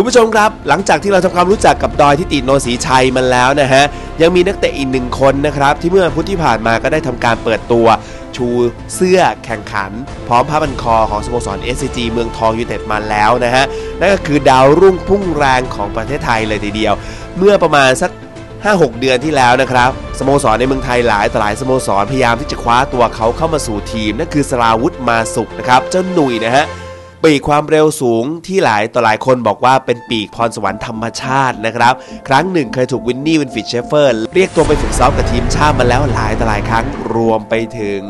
คุณผู้ชมครับ หลังจากที่เราทำความรู้จักกับดอยทิติโนศรีชัยมันแล้วนะฮะ ยังมีนักเตะอีกหนึ่งคนนะครับ ที่เมื่อวันพุธที่ผ่านมาก็ได้ทำการเปิดตัว ชูเสื้อแข่งขัน พร้อมผ้าพันคอของสโมสร SCG เมืองทองยูไนเต็ดมาแล้วนะฮะ นั่นก็คือดาวรุ่งพุ่งแรงของประเทศไทยเลยทีเดียว เมื่อประมาณสัก5-6 เดือนที่แล้วนะครับสโมสรในเมืองไทยหลายต่อหลายสโมสรพยายามที่จะคว้าตัวเขาเข้ามาสู่ทีมนั่นคือสราวุธมาสุขนะครับเจ้าหนุ่ยนะฮะ ปีกความเร็วสูงที่หลายต่อหลายคนบอกว่าเป็นปีกพรสวรรค์ธรรมชาตินะครับ ครั้งหนึ่งเคยถูกวินนี่วินฟิชเชฟเฟอร์เรียกตัวไปฝึกซ้อมกับทีมชาติมาแล้วหลายต่อหลายครั้งรวมไปถึง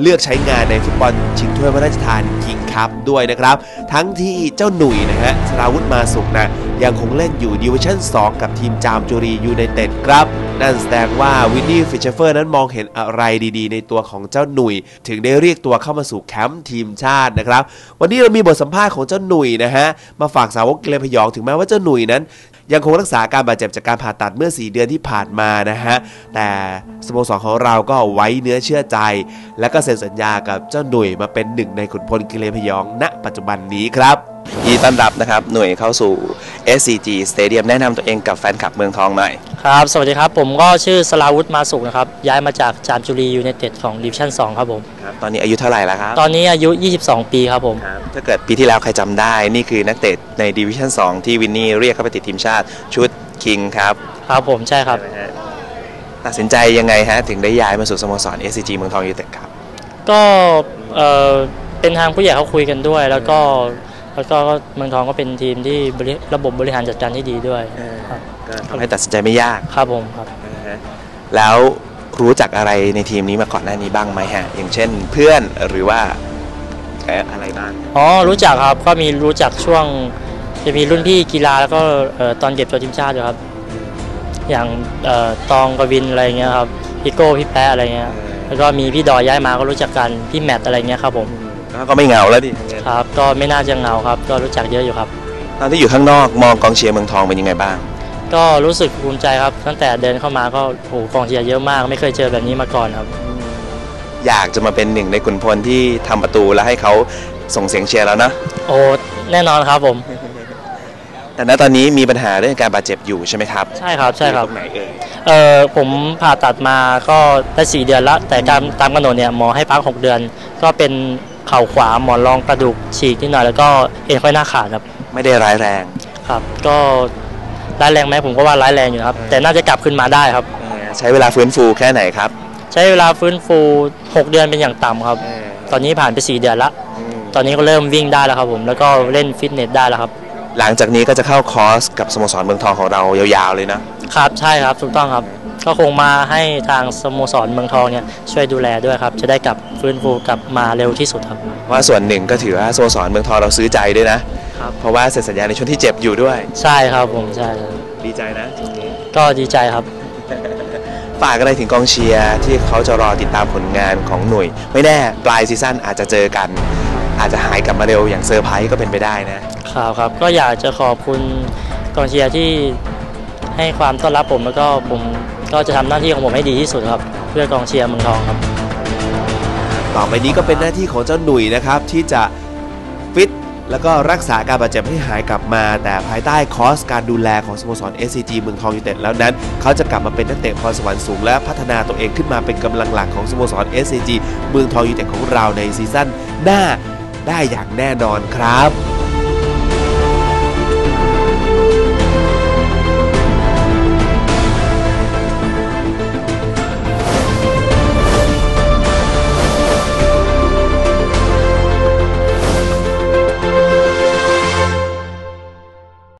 เลือกใช้งานในฟุตบอลชิงถ้วยพระราชทานคิงคัพด้วยนะครับ ทั้งที่เจ้าหนุ่ยนะฮะสราวุธมาสุกนะ ยังคงเล่นอยู่ดิวิชั่น 2 กับทีมจามจุรียูไนเต็ดครับ นั่นแสดงว่าวินนี่ฟิชเชอร์นั้นมองเห็นอะไรดีๆ ในตัวของเจ้าหนุ่ย ถึงได้เรียกตัวเข้ามาสู่แคมป์ทีมชาตินะครับ วันนี้เรามีบทสัมภาษณ์ของเจ้าหนุ่ยนะฮะ มาฝากสาวกเกลพยองถึงแม้ว่าเจ้าหนุ่ยนั้นยังคงรักษาการบาดเจ็บจากการผ่าตัดเมื่อ 4 เดือนที่ผ่านมานะฮะ แต่สโมสรของเราก็ไว้เนื้อเชื่อใจ และก็เซ็นสัญญากับเจ้าหนุ่ยมาเป็นหนึ่งในขุนพลกิเลพยองณ ปัจจุบันนี้ครับ ดีต้อนรับนะครับ หน่วยเข้าสู่ SCG Stadium แนะนำตัวเองกับแฟนคลับเมืองทองหน่อย ครับ สวัสดีครับ ผมก็ชื่อสลาวุธมาสุขนะครับ ย้ายมาจากจามจุรียูไนเต็ดของดิวิชั่น 2 ครับผม ครับ ตอนนี้อายุเท่าไหร่แล้วครับ ตอนนี้อายุ 22 ปีครับผมครับถ้าเกิดปีที่แล้วใครจำได้ นี่คือนักเตะในดิวิชั่น 2 ที่วินนี่เรียกเข้าไปติดทีมชาติชุดคิงครับ ครับผมใช่ครับใช่ไหมฮะตัดสินใจยังไงฮะถึงได้ย้ายมาสู่สโมสร SCG เมืองทองยูไนเต็ดครับ ก็เออเป็นทางผู้ใหญ่เขาคุยกันด้วย แล้วก็ แล้วก็เมืองทองก็เป็นทีมที่บริระบบบริหารจัดการที่ดีด้วยครับก็ทำให้ตัดสินใจไม่ยากครับผมครับนะฮะแล้วรู้จักอะไรในทีมนี้มาก่อนหน้านี้บ้างไหมฮะ อย่างเช่นเพื่อนหรือว่าเอ่ออะไรบ้าง อ๋อ รู้จักครับ ก็มีรู้จักช่วง จะมีรุ่นพี่กีฬาแล้วก็เอ่อตอนเก็บตัวทีมชาติอยู่ครับ อย่างเอ่อตองกวินอะไรเงี้ยครับ พี่โก้พี่แป๊ะอะไรเงี้ย แล้วก็มีพี่ดอยย้ายมาก็รู้จักกัน พี่แมทอะไรเงี้ยครับผม แล้วก็ไม่เหงาแล้วดิครับ ก็ไม่น่าจะเหงาครับ ก็รู้จักเยอะอยู่ครับ ตอนที่อยู่ข้างนอกมองกองเชียร์เมืองทองเป็นยังไงบ้าง ก็รู้สึกภูมิใจครับ ตั้งแต่เดินเข้ามาก็โอ้โหกองเชียร์เยอะมาก ไม่เคยเจอแบบนี้มาก่อนครับ อยากจะมาเป็นหนึ่งในขุนพลที่ทำประตูแล้วให้เขาส่งเสียงเชียร์แล้วนะ โอ้แน่นอนครับผม แต่ณตอนนี้มีปัญหาเรื่องการบาดเจ็บอยู่ใช่ไหมครับใช่ครับใช่ครับ อยู่ตรงไหนเอ่ยเออผมผ่าตัดมาก็ได้สี่เดือนละแต่การตามกำหนดเนี่ยหมอให้พักหกเดือน ก็เป็น เข่าขวาหมอนรองกระดูกฉีกนิดหน่อยแล้วก็เอ็นค่อยหน้าขาดครับไม่ได้ร้ายแรงครับ ก็ร้ายแรงไหมผมก็ว่าร้ายแรงอยู่นะครับ แต่น่าจะกลับขึ้นมาได้ครับ ใช้เวลาฟื้นฟูแค่ไหนครับ ใช้เวลาฟื้นฟู 6 เดือนเป็นอย่างต่ำครับ ตอนนี้ผ่านไป 4 เดือนละ ตอนนี้ก็เริ่มวิ่งได้แล้วครับผมแล้วก็เล่นฟิตเนสได้แล้วครับ หลังจากนี้ก็จะเข้าคอร์สกับสโมสรเมืองทองของเรายาวๆเลยนะครับใช่ครับถูกต้องครับ ก็คงมาให้ทางสโมสรเมืองทองเนี่ยช่วยดูแลด้วยครับ จะได้กลับฟื้นฟูกลับมาเร็วที่สุดครับเพราะว่าส่วนหนึ่งก็ถือว่าสโมสรเมืองทองเราซื้อใจด้วยนะครับเพราะว่าเซ็นสัญญาในช่วงที่เจ็บอยู่ด้วย ใช่ครับผมใช่ครับดีใจนะตรงนี้ก็ดีใจครับฝากอะไรถึงกองเชียร์ที่เขาจะรอติดตามผลงานของหน่วย ไม่แน่ปลายซีซั่นอาจจะเจอกัน อาจจะหายกลับมาเร็วอย่างเซอร์ไพรส์ก็เป็นไปได้นะครับครับ ก็อยากจะขอบคุณกองเชียร์ที่ให้ความต้อนรับผมแล้วก็ผม ก็จะทำหน้าที่ของผมให้ดีที่สุดครับ เพื่อกองเชียร์เมืองทองครับ ต่อไปนี้ก็เป็นหน้าที่ของเจ้าหนุ่ยนะครับ ที่จะฟิตแล้วก็รักษาการบาดเจ็บให้หายกลับมา แต่ภายใต้คอสการดูแลของสโมสร SCG เมืองทองยูเต็ดแล้วนั้น เขาจะกลับมาเป็นนักเตะพรสวรรค์สูง และพัฒนาตัวเองขึ้นมาเป็นกำลังหลักของสโมสร SCG เมืองทองยูเต็ดของเราในซีซั่นหน้าได้อย่างแน่นอนครับ